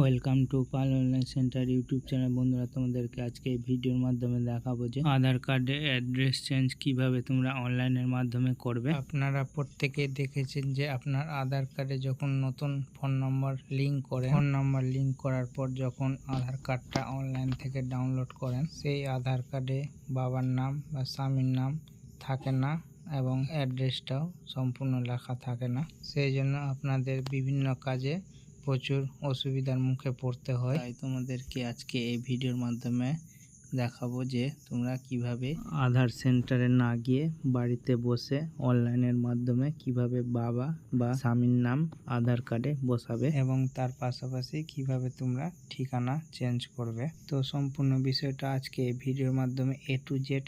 Welcome to Pal online centre YouTube channel বন্ধুরা, তোমাদেরকে আজকে এই ভিডিওর মাধ্যমে দেখাবো যে আধার কার্ডে অ্যাড্রেস চেঞ্জ কীভাবে তোমরা অনলাইনের মাধ্যমে করবে। আপনারা প্রত্যেকে দেখেছেন যে আপনার আধার কার্ডে যখন নতুন ফোন নম্বর লিংক করেন ফোন নম্বর লিংক করার পর যখন আধার কার্ডটা অনলাইন থেকে ডাউনলোড করেন, সেই আধার কার্ডে বাবার নাম বা স্বামীর নাম থাকে না এবং অ্যাড্রেসটাও সম্পূর্ণ লেখা থাকে না। সেই জন্য আপনাদের বিভিন্ন কাজে প্রচুর অসুবিধার মুখে পড়তে হয়। তাই তোমাদেরকে আজকে এই ভিডিওর মাধ্যমে দেখাবো যে তোমরা কীভাবে আধার সেন্টারে না গিয়ে বাড়িতে বসে অনলাইনের মাধ্যমে কীভাবে বাবা বা স্বামীর নাম আধার কার্ডে বসাবে এবং তার পাশাপাশি কীভাবে তোমরা ঠিকানা চেঞ্জ করবে। তো সম্পূর্ণ বিষয়টা আজকে এই ভিডিওর মাধ্যমে এ টু জেড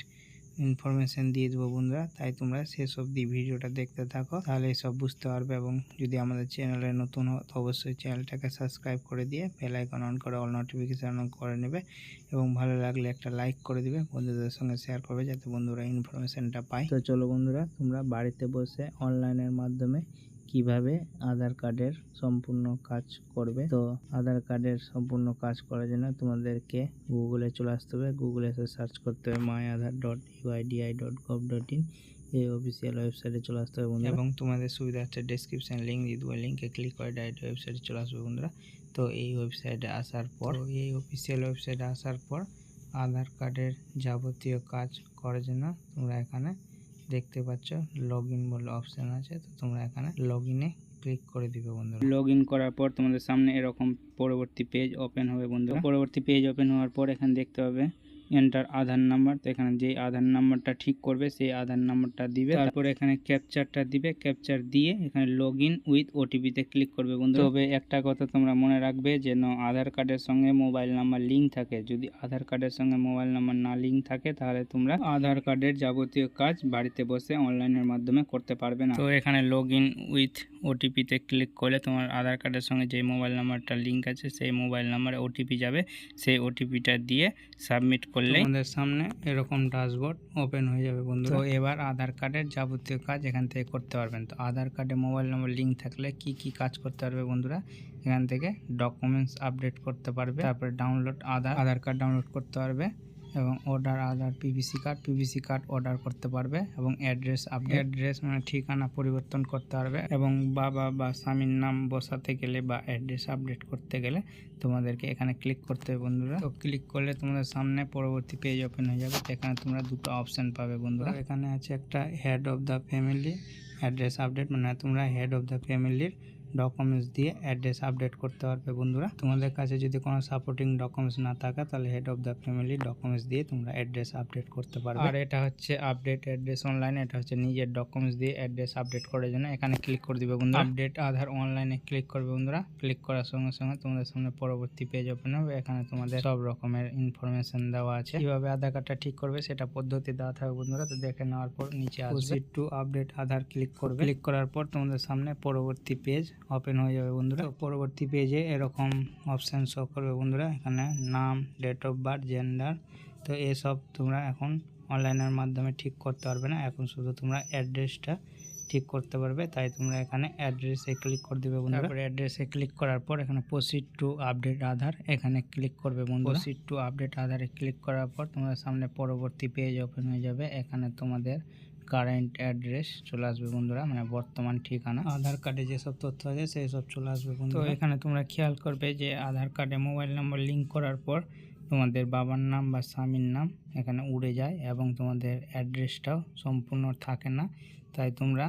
ইনফরমেশন দিয়ে দেবো বন্ধুরা। তাই তোমরা শেষ অবধি ভিডিওটা দেখতে থাকো, তাহলে সব বুঝতে পারবে এবং যদি আমাদের চ্যানেলে নতুন হো তো অবশ্যই চ্যানেলটাকে সাবস্ক্রাইব করে দিয়ে বেল আইকন অন করে অল নোটিফিকেশান অন করে নেবে এবং ভালো লাগলে একটা লাইক করে দিবে, বন্ধুদের সঙ্গে শেয়ার করবে যাতে বন্ধুরা ইনফরমেশানটা পায়। তো চলো বন্ধুরা, তোমরা বাড়িতে বসে অনলাইনের মাধ্যমে কীভাবে আধার কার্ডের সম্পূর্ণ কাজ করবে? তো আধার কার্ডের সম্পূর্ণ কাজ করার জন্য তোমাদেরকে গুগলে চলে আসতে হবে। গুগলে এসে সার্চ করতে হবে my Aadhaar dot UIDAI dot gov dot in এই অফিসিয়াল ওয়েবসাইটে চলে আসতে হবে বন্ধুরা। এবং তোমাদের সুবিধার্থে ডিসক্রিপশন লিঙ্ক দিয়ে দেবো লিঙ্কে ক্লিক করে ডাইরেক্ট ওয়েবসাইটে চলে আসবে বন্ধুরা। তো এই ওয়েবসাইটে আসার পর এই অফিসিয়াল ওয়েবসাইটে আসার পর আধার কার্ডের যাবতীয় কাজ করার জন্য তোমরা এখানে দেখতে পাচ্ছ লগ ইন বলে অপশান আছে, তো তোমরা এখানে লগ ইনে ক্লিক করে দিবে বন্ধুরা। লগ ইন করার পর তোমাদের সামনে এরকম পরবর্তী পেজ ওপেন হবে বন্ধুরা। পরবর্তী পেজ ওপেন হওয়ার পর এখানে দেখতে হবে এন্টার আধার নাম্বার তো এখানে যে আধার নাম্বারটা ঠিক করবে সেই আধার নাম্বারটা দিবে। তারপর এখানে ক্যাপচারটা দিবে ক্যাপচার দিয়ে এখানে লগ ইন উইথ ওটিপিতে ক্লিক করবে বন্ধু। তবে একটা কথা তোমরা মনে রাখবে যেন আধার কার্ডের সঙ্গে মোবাইল নাম্বার লিঙ্ক থাকে। যদি আধার কার্ডের সঙ্গে মোবাইল নাম্বার না লিঙ্ক থাকে তাহলে তোমরা আধার কার্ডের যাবতীয় কাজ বাড়িতে বসে অনলাইনের মাধ্যমে করতে পারবে না। তো এখানে লগ ইন উইথ ওটিপিতে ক্লিক করলে তোমার আধার কার্ডের সঙ্গে যে মোবাইল নাম্বারটা লিঙ্ক আছে সেই মোবাইল নাম্বারে ওটিপি যাবে। সেই ওটিপিটা দিয়ে সাবমিট করলে আমাদের সামনে এরকম ড্যাশবোর্ড ওপেন হয়ে যাবে বন্ধু তো এবার আধার কার্ডের যাবতীয় কাজ এখান থেকে করতে পারবেন। তো আধার কার্ডে মোবাইল নম্বর লিঙ্ক থাকলে কি কি কাজ করতে পারবে বন্ধুরা এখান থেকে ডকুমেন্টস আপডেট করতে পারবে। তারপরে download Aadhaar Aadhaar card download করতে পারবে। এবং order Aadhaar PVC card PVC card order করতে পারবে এবং অ্যাড্রেস আপডেট অ্যাড্রেস মানে ঠিকানা পরিবর্তন করতে পারবে এবং বাবা বা স্বামীর নাম বসাতে গেলে বা অ্যাড্রেস আপডেট করতে গেলে তোমাদেরকে এখানে ক্লিক করতে হবে বন্ধুরা। তো ক্লিক করলে তোমাদের সামনে পরবর্তী পেজ ওপেন হয়ে যাবে এখানে তোমরা দুটো অপশান পাবে বন্ধুরা। এখানে আছে একটা head of the family address update মানে তোমরা হেড অফ দ্য ফ্যামিলির ডকুমেন্টস দিয়ে অ্যাড্রেস আপডেট করতে পারবে বন্ধুরা। তোমাদের কাছে যদি কোনো সাপোর্টিং ডকুমেন্টস না থাকে তাহলে head of the family documents দিয়ে তোমরা অ্যাড্রেস আপডেট করতে পারবে। আর এটা হচ্ছে আপডেট অ্যাড্রেস অনলাইন এটা হচ্ছে নিজের ডকুমেন্টস দিয়ে অ্যাড্রেস আপডেট করার জন্য এখানে ক্লিক করে দিবে বন্ধুরা। আপডেট আধার অনলাইনে ক্লিক করবে বন্ধুরা। ক্লিক করার সঙ্গে সঙ্গে তোমাদের সামনে পরবর্তী পেজ ওপেন হবে। এখানে তোমাদের সব রকমের ইনফরমেশন দেওয়া আছে। কীভাবে আধার কার্ডটা ঠিক করবে সেটা পদ্ধতি দেওয়া থাকবে বন্ধুরা। তো দেখে নেওয়ার পর নিচে আসবে। টু আপডেট আধার ক্লিক করবে। ক্লিক করার পর তোমাদের সামনে পরবর্তী পেজ ওপেন হয়ে যাবে বন্ধুরা। পরবর্তী পেজে এরকম অপশান শো করবে বন্ধুরা। এখানে নাম ডেট অফ বার্থ জেন্ডার তো এসব তোমরা এখন অনলাইনের মাধ্যমে ঠিক করতে পারবে না। এখন শুধু তোমরা অ্যাড্রেসটা ঠিক করতে পারবে তাই তোমরা এখানে অ্যাড্রেসে ক্লিক করে দিবে বন্ধুরা। তারপরে অ্যাড্রেসে ক্লিক করার পর এখানে প্রসিড টু আপডেট আধার এখানে ক্লিক করবে বন্ধু প্রসিড টু আপডেট আধারে ক্লিক করার পর তোমাদের সামনে পরবর্তী পেজ ওপেন হয়ে যাবে। এখানে তোমাদের কারেন্ট অ্যাড্রেস চলে আসবে বন্ধুরা মানে বর্তমান ঠিকানা। আধার কার্ডে যেসব তথ্য আছে সেই সব চলে আসবে তো এখানে তোমরা খেয়াল করবে যে আধার কার্ডে মোবাইল নাম্বার লিঙ্ক করার পর তোমাদের বাবার নাম বা স্বামীর নাম এখানে উড়ে যায় এবং তোমাদের অ্যাড্রেসটাও সম্পূর্ণ থাকে না। তাই তোমরা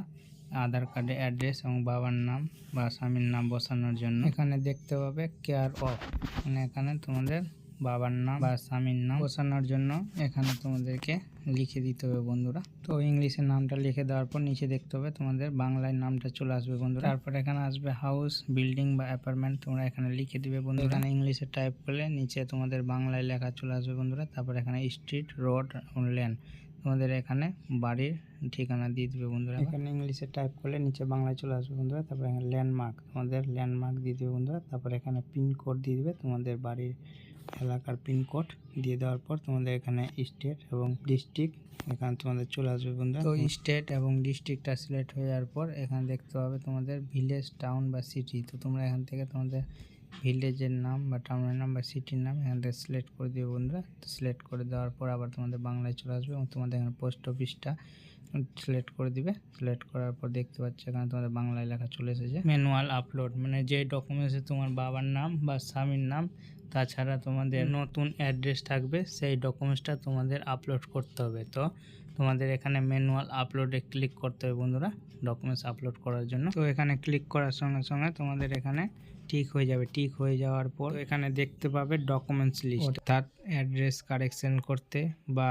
আধার কার্ডে অ্যাড্রেস এবং বাবার নাম বা স্বামীর নাম বসানোর জন্য এখানে দেখতে পাবে কেয়ার অফ মানে এখানে তোমাদের বাবার নাম বা স্বামীর নাম বসানোর জন্য এখানে তোমাদেরকে লিখে দিতে হবে বন্ধুরা। তো ইংলিশের নামটা লিখে দেওয়ার পর নিচে দেখতে হবে তোমাদের বাংলায় নামটা চলে আসবে বন্ধুরা। তারপর এখানে আসবে হাউস বিল্ডিং বা অ্যাপার্টমেন্ট তোমরা এখানে লিখে দিবে বন্ধুরা। এখানে ইংলিশে টাইপ করলে নিচে তোমাদের বাংলায় লেখা চলে আসবে বন্ধুরা। তারপর এখানে স্ট্রিট রোড লেন তোমাদের এখানে বাড়ির ঠিকানা দিয়ে দিবে বন্ধুরা। এখানে ইংলিশে টাইপ করলে নিচে বাংলায় চলে আসবে বন্ধুরা। তারপর এখানে ল্যান্ডমার্ক তোমাদের ল্যান্ডমার্ক দিয়ে দেবে বন্ধুরা। তারপর এখানে পিনকোড দিয়ে দিবে তোমাদের বাড়ির এলাকার পিনকোড দিয়ে দেওয়ার পর তোমাদের এখানে স্টেট এবং ডিস্ট্রিক্ট এখানে তোমাদের চলে আসবে বন্ধুরা। তো স্টেট এবং ডিস্ট্রিক্টটা সিলেক্ট হয়ে যাওয়ার পর এখানে দেখতে পাবে তোমাদের ভিলেজ, টাউন বা সিটি। তো তোমরা এখান থেকে তোমাদের ভিলেজের নাম বা টাউনের নাম বা সিটির নাম এখান থেকে সিলেক্ট করে দিবে বন্ধুরা। তো সিলেক্ট করে দেওয়ার পর আবার তোমাদের বাংলায় চলে আসবে এবং তোমাদের এখানে পোস্ট অফিসটা সিলেক্ট করে দিবে। সিলেক্ট করার পর দেখতে পাচ্ছ এখানে তোমাদের বাংলায় লেখা চলে এসেছে। ম্যানুয়াল আপলোড মানে যে ডকুমেন্টসে তোমার বাবার নাম বা স্বামীর নাম তাছাড়া তোমাদের নতুন অ্যাড্রেস থাকবে সেই ডকুমেন্টসটা তোমাদের আপলোড করতে হবে। তো তোমাদের এখানে ম্যানুয়াল আপলোডে ক্লিক করতে হবে বন্ধুরা ডকুমেন্টস আপলোড করার জন্য। তো এখানে ক্লিক করার সঙ্গে সঙ্গে তোমাদের এখানে ঠিক হয়ে যাবে। ঠিক হয়ে যাওয়ার পর এখানে দেখতে পাবে ডকুমেন্টস লিস্ট অর্থাৎ অ্যাড্রেস কারেকশন করতে বা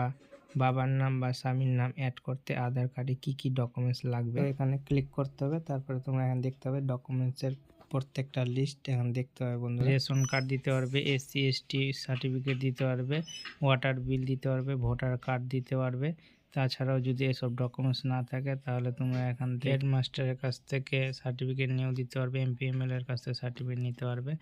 বাবার নাম বা স্বামীর নাম অ্যাড করতে আধার কার্ডে কি কি ডকুমেন্টস লাগবে। এখানে ক্লিক করতে হবে তারপরে তোমরা এখানে দেখতে হবে ডকুমেন্টসের প্রত্যেকটা লিস্ট এখন দেখতে হবে বন্ধু রেশন কার্ড দিতে পারবে এসসি এসটি সার্টিফিকেট দিতে পারবে ওয়াটার বিল দিতে পারবে ভোটার কার্ড দিতে পারবে। তাছাড়াও যদি এসব ডকুমেন্টস না থাকে তাহলে তোমরা এখান থেকে হেডমাস্টারের কাছ থেকে সার্টিফিকেট নিয়েও দিতে পারবে এমপিএমএল এর কাছ থেকে সার্টিফিকেট নিতে পারবে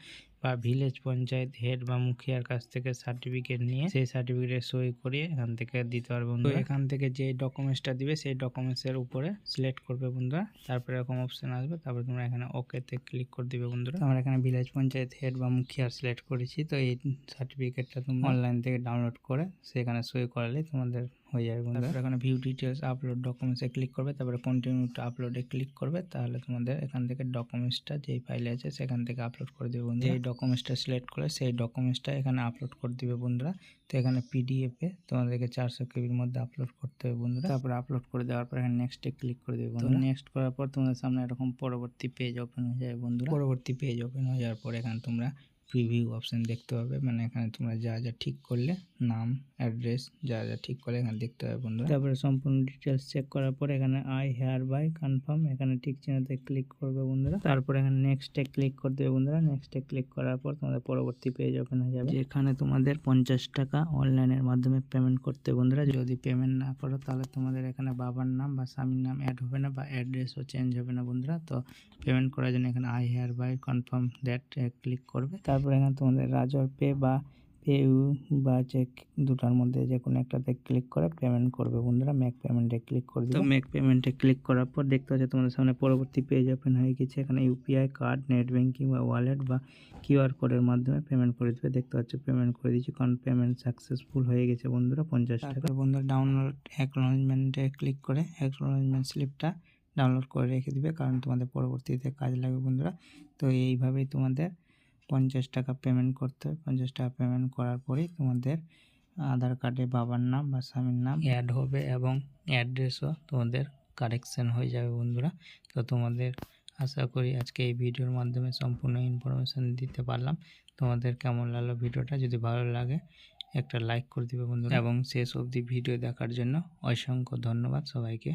বা ভিলেজ পঞ্চায়েত হেড বা মুখিয়ার কাছ থেকে সার্টিফিকেট নিয়ে সেই সার্টিফিকেট সই করিয়ে এখান থেকে দিতে পারবে বন্ধুরা। এখান থেকে যে ডকুমেন্টসটা দিবে সেই ডকুমেন্টসের উপরে সিলেক্ট করবে বন্ধুরা। তারপরে এরকম অপশন আসবে তারপরে তোমরা এখানে ওকেতে ক্লিক করে দিবে বন্ধুরা। আমরা এখানে ভিলেজ পঞ্চায়েত হেড বা মুখিয়ার সিলেক্ট করেছি তো এই সার্টিফিকেটটা তোমরা অনলাইন থেকে ডাউনলোড করে সেখানে সই করালে তোমাদের হয়ে যাবে বন্ধুরা। তারপরে এখানে ভিউ ডিটেলস আপলোড ডকুমেন্টসে ক্লিক করবে তারপরে কন্টিনিউ টু আপলোডে ক্লিক করবে তাহলে তোমাদের এখান থেকে ডকুমেন্টসটা যেই ফাইলে আছে সেখান থেকে আপলোড করে দেবে বন্ধুরা। এই ডকুমেন্টসটা সিলেক্ট করে সেই ডকুমেন্টসটা এখানে আপলোড করে দিবে বন্ধুরা। তো এখানে পিডিএফে তোমাদেরকে চারশো কেবির মধ্যে আপলোড করতে হবে বন্ধুরা। তারপরে আপলোড করে দেওয়ার পর এখানে নেক্সটে ক্লিক করে দেবে বন্ধুরা। নেক্সট করার পর তোমাদের সামনে এরকম পরবর্তী পেজ ওপেন হয়ে যাবে বন্ধুরা। পরবর্তী পেজ ওপেন হয়ে যাওয়ার পর এখানে তোমরা প্রিভিউ অপশন দেখতে পাবে মানে এখানে তোমরা যা যা ঠিক করলে, নাম অ্যাড্রেস যা যা ঠিক করলে এখানে দেখতে পাবে বন্ধুরা। তারপরে সম্পূর্ণ ডিটেলস চেক করার পর এখানে আই হেয়ার বাই কনফার্ম এখানে ঠিক চিহ্নতে ক্লিক করবে বন্ধুরা। তারপর এখানে নেক্সটে ক্লিক করে দেবে বন্ধুরা। নেক্সটে ক্লিক করার পর তোমাদের পরবর্তী পেজ ওপেন হয়ে যাবে। যেখানে তোমাদের পঞ্চাশ টাকা অনলাইনের মাধ্যমে পেমেন্ট করতে বন্ধুরা। যদি পেমেন্ট না করো, তাহলে তোমাদের এখানে বাবার নাম বা স্বামীর নাম অ্যাড হবে না বা অ্যাড্রেসও চেঞ্জ হবে না বন্ধুরা। তো পেমেন্ট করার জন্য এখানে I hereby confirm that click করবে। তারপর এখানে তোমাদের রাজর পে বা পে ইউ বা চেক দুটার মধ্যে যে কোনো একটাতে ক্লিক করে পেমেন্ট করবে বন্ধুরা। মেক পেমেন্টে ক্লিক করে তো মেক পেমেন্টে ক্লিক করার পর দেখতে পাচ্ছ তোমাদের সামনে পরবর্তী পেজ ওপেন হয়ে গেছে। এখানে ইউপিআই কার্ড নেট ব্যাঙ্কিং বা ওয়ালেট বা কিউআর কোডের মাধ্যমে পেমেন্ট করে দেবে। দেখতে পাচ্ছ পেমেন্ট করে দিচ্ছি কারণ পেমেন্ট সাকসেসফুল হয়ে গেছে বন্ধুরা পঞ্চাশ টাকা। বন্ধুরা ডাউনলোড অ্যাকনোলেজমেন্টে ক্লিক করে অ্যাকনোলেজমেন্ট স্লিপটা ডাউনলোড করে রেখে দিবে। কারণ তোমাদের পরবর্তীতে কাজ লাগবে বন্ধুরা। তো এইভাবেই তোমাদের পঞ্চাশ টাকা পেমেন্ট করতে হবে পঞ্চাশ টাকা পেমেন্ট করার পরেই তোমাদের আধার কার্ডে বাবার নাম বা স্বামীর নাম অ্যাড হবে এবং অ্যাড্রেসও তোমাদের কারেকশন হয়ে যাবে বন্ধুরা। তো তোমাদের আশা করি আজকে এই ভিডিওর মাধ্যমে সম্পূর্ণ ইনফরমেশান দিতে পারলাম। তোমাদের কেমন লাগল ভিডিওটা? যদি ভালো লাগে, একটা লাইক করে দিবে বন্ধুরা। এবং শেষ অবধি ভিডিও দেখার জন্য অসংখ্য ধন্যবাদ সবাইকে।